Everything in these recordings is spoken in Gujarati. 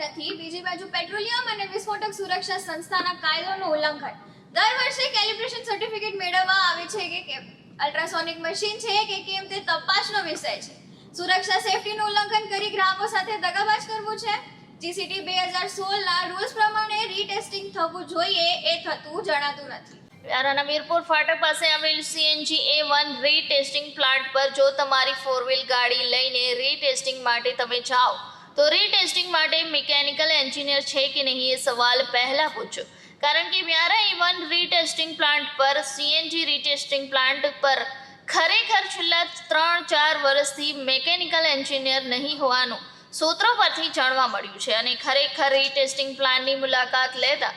નથી. બીજી બાજુ પેટ્રોલિયમ અને વિસ્ફોટક સુરક્ષા સંસ્થાના કાયદોનું ઉલ્લંઘન. દર વર્ષે કેલિબ્રેશન સર્ટિફિકેટ મેળવવા આવે છે કે કેમ? અલ્ટ્રાસોનિક મશીન છે કે કેમ તે તપાસનો વિષય છે. સુરક્ષા સેફટીનું ઉલ્લંઘન કરી ગ્રાહકો સાથે દગાબાજ કરવું છે? જીસીટી બે હજાર સોળના રૂલ્સ પ્રમાણે રીટેસ્ટિંગ થવું જોઈએ એ થતું જણાતું નથી. વ્યારાના મીરપુર ફાટક પાસે આવેલ CNG A one retesting plant પર જો તમારી ફોર વ્હીલ ગાડી લઈને રીટેસ્ટિંગ માટે તમે જાઓ તો રીટેસ્ટિંગ માટે મિકેનિકલ એન્જિનિયર છે કે નહીં એ સવાલ પહેલાં પૂછો. કારણ કે મ્યારા ઇવન વન રીટેસ્ટિંગ પ્લાન્ટ પર સીએનજી રીટેસ્ટિંગ પ્લાન્ટ પર ખરેખર છેલ્લા ત્રણ, ચાર વર્ષથી મિકેનિકલ એન્જિનિયર નહીં હોવાનું સૂત્રો પરથી જાણવા મળ્યું છે અને ખરેખર રીટેસ્ટિંગ પ્લાન્ટની મુલાકાત લેતા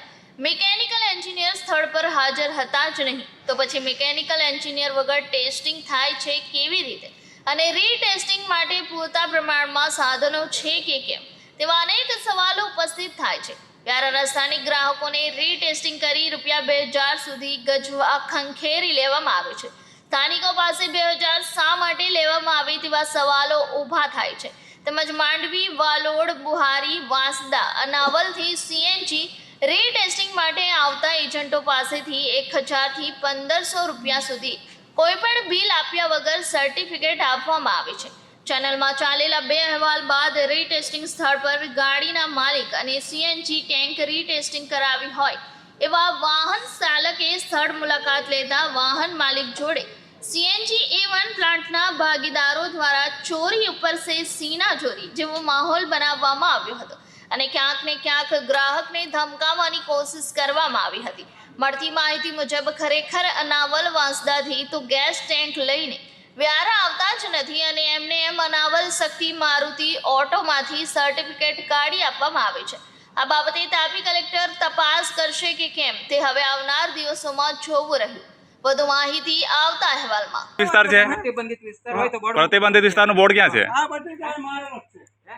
મિકેનિકલ એન્જિનિયર સ્થળ પર હાજર હતા જ નહીં. તો પછી મિકેનિકલ એન્જિનિયર વગર ટેસ્ટિંગ થાય છે કેવી રીતે? અને રીટેસ્ટિંગ માટે પૂરતા પ્રમાણમાં સાધનો છે કે કેમ? તેવા અનેક સવાલો ઉપસ્થિત થાય છે. વ્યારાના સ્થાનિક ગ્રાહકોને રીટેસ્ટિંગ કરી રૂપિયા બે હજાર સુધી ગજવા ખંખેરી લેવામાં આવે છે. સ્થાનિકો પાસે બે હજાર શા માટે લેવામાં આવે તેવા સવાલો ઊભા થાય છે. તેમજ માંડવી, વાલોડ, બુહારી, વાંસદા, અનાવલથી સીએનજી રીટેસ્ટિંગ માટે આવતા એજન્ટો પાસેથી એક હજારથી પંદરસો રૂપિયા સુધી કોઈપણ બિલ આપ્યા વગર સર્ટિફિકેટ આપવામાં આવે છે. ચેનલમાં ચાલેલા બે અહેવાલ બાદ રીટેસ્ટિંગ સ્થળ પર ગાડીના માલિક અને સીએનજી ટેન્ક રીટેસ્ટિંગ કરાવી હોય એવા વાહન ચાલકે સ્થળ મુલાકાત લેતા વાહન માલિક જોડે સીએનજી એ વન પ્લાન્ટના ભાગીદારો દ્વારા ચોરી ઉપર સે સીના ચોરી જેવો માહોલ બનાવવામાં આવ્યો હતો. અને ક્યાંક ને ક્યાંક ગ્રાહકને ધમકાવવાની કોશિશ કરવામાં આવી હતી. મળતી માહિતી મુજબ ખરેખર અનાવલ વાંસદાથી તો ગેસ ટેન્ક લઈને વ્યારા આવતા જ નથી અને એમને એમ અનાવલ શક્તિ મારુતિ ઓટોમાંથી સર્ટિફિકેટ કાઢી આપવામાં આવે છે. આ બાબતે તાપી કલેક્ટર તપાસ કરશે કે કેમ તે હવે આવનાર દિવસોમાં જોવું રહ્યું. વધુ માહિતી આવતા અહેવાલમાં. વિસ્તાર છે? પ્રતિબંધિત વિસ્તાર હોય તો પ્રતિબંધિત વિસ્તારનું બોર્ડ ક્યાં છે?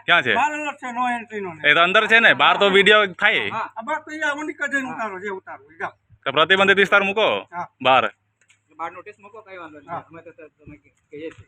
ક્યાં છે? બહાર જ છે નો એન્ટ્રી નો એ તો અંદર છે ને બહાર તો વીડિયો થાય. હા બસ તો અહીંયા ઉની કજે ઉતારો જે ઉતારો એ જાઓ. તો પ્રતિબંધિત વિસ્તાર મૂકો? હા. બહાર બાર નોટિસ મૂકો કઈ વાંધો નહીં. અમે તો તમે કહીએ છીએ.